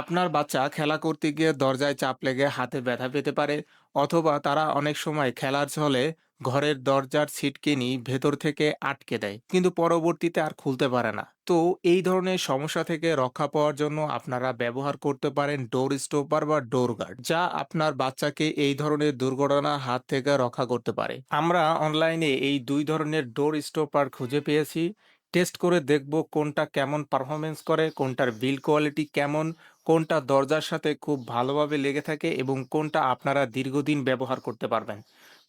আপনার বাচ্চা খেলা করতে গিয়ে দরজায় চাপ লেগে হাতে ব্যথা পেতে পারে অথবা তারা অনেক সময় খেলার ছলে ঘরের দরজার ছিটকিনি ভেতর থেকে আটকে দেয়, কিন্তু পরবর্তীতে আর খুলতে পারে না। তো এই ধরনের সমস্যা থেকে রক্ষা পাওয়ার জন্য আপনারা ব্যবহার করতে পারেন ডোর স্টপার বা ডোর গার্ড, যা আপনার বাচ্চাকে এই ধরনের দুর্ঘটনার হাত থেকে রক্ষা করতে পারে। আমরা অনলাইনে এই দুই ধরনের ডোর স্টপার খুঁজে পেয়েছি। টেস্ট করে দেখব কোনটা কেমন পারফরমেন্স করে, কোনটার বিল কোয়ালিটি কেমন কোনটা দরজার সাথে খুব ভালোভাবে লেগে থাকে এবং কোনটা আপনারা দীর্ঘদিন ব্যবহার করতে পারবেন।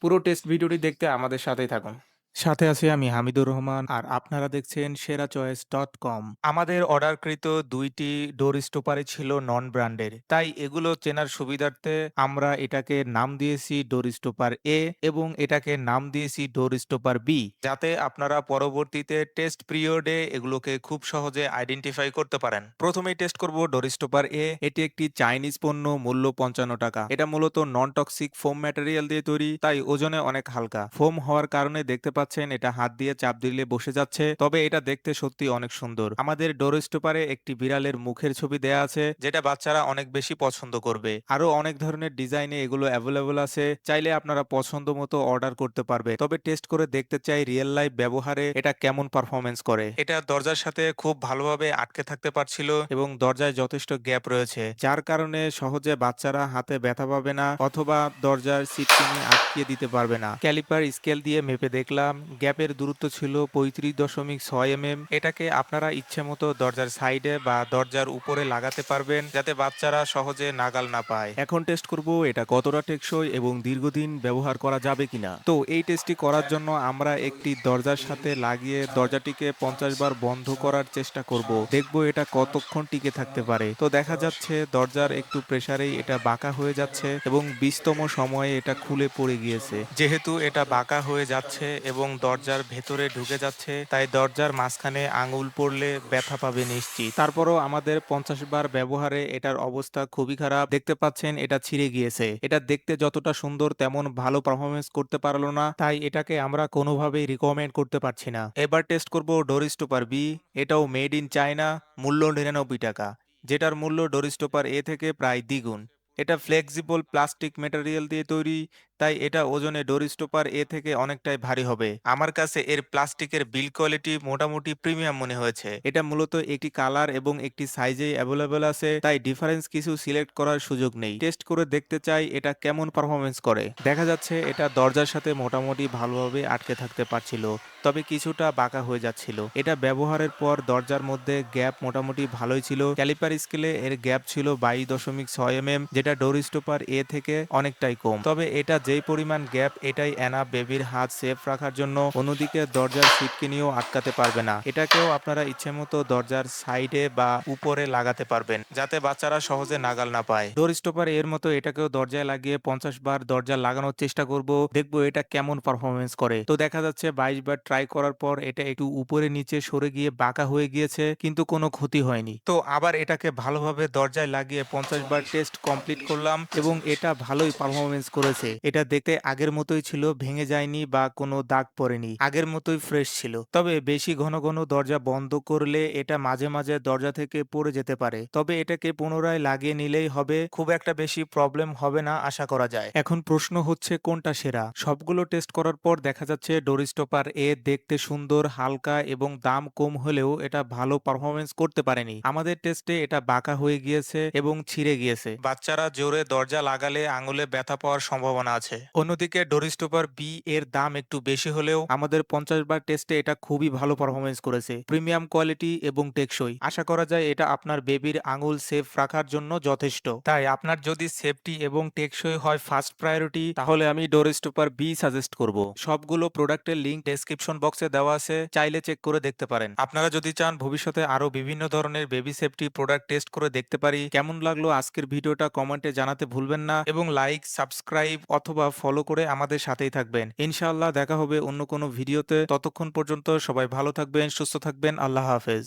পুরো টেস্ট ভিডিওটি দেখতে আমাদের সাথেই থাকুন। সাথে আছি আমি হামিদুর রহমান আর আপনারা দেখছেন সেরা চয়েস ডট কম। আমাদের অর্ডারকৃত দুইটি ডোর স্টোপারে ছিল নন ব্র্যান্ডের তাই এগুলো চেনার সুবিধার্থে আমরা এটাকে নাম দিয়েছি ডোর স্টোপার এ এবং এটাকে নাম দিয়েছি ডোর স্টোপার বি। যাতে আপনারা পরবর্তীতে টেস্ট পিরিয়ডে এগুলোকে খুব সহজে আইডেন্টিফাই করতে পারেন। প্রথমেই টেস্ট করব ডোর স্টোপার এ। এটি একটি চাইনিজ পণ্য, মূল্য পঞ্চান্ন টাকা। এটা মূলত নন টক্সিক ফোম ম্যাটেরিয়াল দিয়ে তৈরি, তাই ওজনে অনেক হালকা। ফোম হওয়ার কারণে দেখতে পাচ্ছেন, এটা হাত দিয়ে চাপ দিলে বসে যাচ্ছে। তবে এটা দেখতে সত্যি অনেক সুন্দর। আমাদের ডোর স্টোপারে একটি বিড়ালের মুখের ছবি দেয়া আছে, যেটা বাচ্চারা অনেক বেশি পছন্দ করবে। আরও অনেক ধরনের ডিজাইনে এগুলো অ্যাভেলেবল আছে, চাইলে আপনারা পছন্দ মতো অর্ডার করতে পারবে। তবে টেস্ট করে দেখতে চাই রিয়েল লাইফ ব্যবহারে এটা কেমন পারফরমেন্স করে। এটা দরজার সাথে খুব ভালোভাবে আটকে থাকতে পারছিল এবং দরজায় যথেষ্ট গ্যাপ রয়েছে, যার কারণে সহজে বাচ্চারা হাতে ব্যথা পাবে না অথবা দরজার সিটকিনি আটকিয়ে দিতে পারবে না। ক্যালিপার স্কেল দিয়ে মেপে দেখলাম গ্যাপের দূরত্ব ছিল পঁয়ত্রিশ দশমিক ছয় এম এম এটাকে আপনারা ইচ্ছে মতো দরজার সাইডে বা দরজার উপরে লাগাতে পারবেন যাতে বাচ্চারা সহজে নাগাল না পায়। এখন টেস্ট করব এটা কতটা টেকসই এবং দীর্ঘদিন ব্যবহার করা যাবে কিনা। তো এই টেস্টটি করার জন্য আমরা একটি দরজার সাথে লাগিয়ে দরজাটিকে পঞ্চাশ বার বন্ধ করার চেষ্টা করব। দেখব এটা কতক্ষণ টিকে থাকতে পারে। তো দেখা যাচ্ছে দরজার একটু প্রেসারেই এটা বাঁকা হয়ে যাচ্ছে এবং বিশতম সময়ে এটা খুলে পড়ে গিয়েছে। যেহেতু এটা বাঁকা হয়ে যাচ্ছে এবং দরজার ভেতরে ঢুকে যাচ্ছে, তাই দরজার মাঝখানে আঙুল পড়লে ব্যথা পাবে নিশ্চিত। তারপরও আমাদের পঞ্চাশ বার ব্যবহারে এটার অবস্থা খুবই খারাপ। দেখতে পাচ্ছেন, এটা ছিঁড়ে গিয়েছে। এটা দেখতে যতটা সুন্দর তেমন ভালো পারফরমেন্স করতে পারল না, তাই এটাকে আমরা কোনোভাবেই রিকমেন্ড করতে পারছি না। এবার টেস্ট করব ডোরিস্টোপার বি এটাও মেড ইন চায়না মূল্য নিরানব্বই টাকা। যেটার মূল্য ডোরিস্টোপার এ থেকে প্রায় দ্বিগুণ। এটা ফ্লেক্সিবল প্লাস্টিক মেটেরিয়াল দিয়ে তৈরি। তাই এটা ওজনে ডোরিস্টোপার এ থেকে অনেকটাই ভারী হবে। আমার কাছে এর প্লাস্টিকের বিল কোয়ালিটি মোটামুটি প্রিমিয়াম মনে হয়েছে। এটা মূলত একটি কালার এবং একটি সাইজেই অ্যাভেলেবেল আছে, তাই ডিফারেন্স কিছু সিলেক্ট করার সুযোগ নেই। টেস্ট করে দেখতে চাই এটা কেমন পারফরমেন্স করে। দেখা যাচ্ছে এটা দরজার সাথে মোটামুটি ভালোভাবে আটকে থাকতে পারছিল, তবে কিছুটা বাঁকা হয়ে যাচ্ছিল। এটা ব্যবহারের পর দরজার মধ্যে গ্যাপ মোটামুটি ভালোই ছিল। ক্যালিপার স্কেলে এর গ্যাপ ছিল বাইশ দশমিক ছয় এম যেটা ডোরিস্টোপার এ থেকে অনেকটাই কম। তবে এটা যেই পরিমাণ গ্যাপ, এটাই এনা বেবির হাত সেফ রাখার জন্য অন্যদিকে দরজার সিটকে নিয়েও আটকাতে পারবে না। এটাকেও আপনারা ইচ্ছে মতো দরজার সাইডে বা উপরে লাগাতে পারবেন, যাতে বাচ্চারা সহজে নাগাল না পায়। ডোর স্টপার এর মতো এটাকেও দরজায় লাগিয়ে পঞ্চাশ বার দরজা লাগানোর চেষ্টা করব, দেখব এটা কেমন পারফরমেন্স করে। তো দেখা যাচ্ছে বাইশ বার ট্রাই করার পর এটা একটু উপরে নিচে সরে গিয়ে বাঁকা হয়ে গিয়েছে, কিন্তু কোনো ক্ষতি হয়নি। তো আবার এটাকে ভালোভাবে দরজায় লাগিয়ে পঞ্চাশ বার টেস্ট কমপ্লিট করলাম এবং এটা ভালোই পারফরমেন্স করেছে। এটা দেখতে আগের মতোই ছিল, ভেঙে যায়নি বা কোনো দাগ পড়েনি। আগের মতোই ফ্রেশ ছিল। তবে বেশি ঘন ঘন দরজা বন্ধ করলে এটা মাঝে মাঝে দরজা থেকে পড়ে যেতে পারে। তবে এটাকে পুনরায় লাগিয়ে নিলেই হবে, খুব একটা বেশি প্রবলেম হবে না, আশা করা যায়। এখন প্রশ্ন হচ্ছে, কোনটা সেরা? সবগুলো টেস্ট করার পর দেখা যাচ্ছে ডোরিস্টোপার এ দেখতে সুন্দর, হালকা এবং দাম কম হলেও এটা ভালো পারফরমেন্স করতে পারেনি। আমাদের টেস্টে এটা বাঁকা হয়ে গিয়েছে এবং ছিঁড়ে গিয়েছে। বাচ্চারা জোরে দরজা লাগালে আঙুলে ব্যথা পাওয়ার সম্ভাবনা আছে। অন্যদিকে ডোরিস্টোপার বি এর দাম একটু বেশি হলেও আমাদের পঞ্চাশ বার টেস্টে এটা খুবই ভালো পারফরমেন্স করেছে। প্রিমিয়াম কোয়ালিটি এবং টেকসই। আশা করা যায় এটা আপনার বেবির আঙুল সেফ রাখার জন্য যথেষ্ট। তাই আপনার যদি সেফটি এবং টেকসই হয় ফার্স্ট প্রায়োরিটি তাহলে আমি ডোরিস্টোপার বি সাজেস্ট করব। সবগুলো প্রোডাক্টের লিঙ্ক ডেসক্রিপশন বক্সে দেওয়া আছে, চাইলে চেক করে দেখতে পারেন। আপনারা যদি চান ভবিষ্যতে আরও বিভিন্ন ধরনের বেবি সেফটি প্রোডাক্ট টেস্ট করে দেখতে পারি, কেমন লাগল আজকের ভিডিওটা কমেন্টে জানাতে ভুলবেন না এবং লাইক সাবস্ক্রাইব অথবা ফলো করে আমাদের সাথেই থাকবেন। ইনশাআল্লাহ দেখা হবে অন্য কোনো ভিডিওতে। ততক্ষণ পর্যন্ত সবাই ভালো থাকবেন, সুস্থ থাকবেন। আল্লাহ হাফেজ।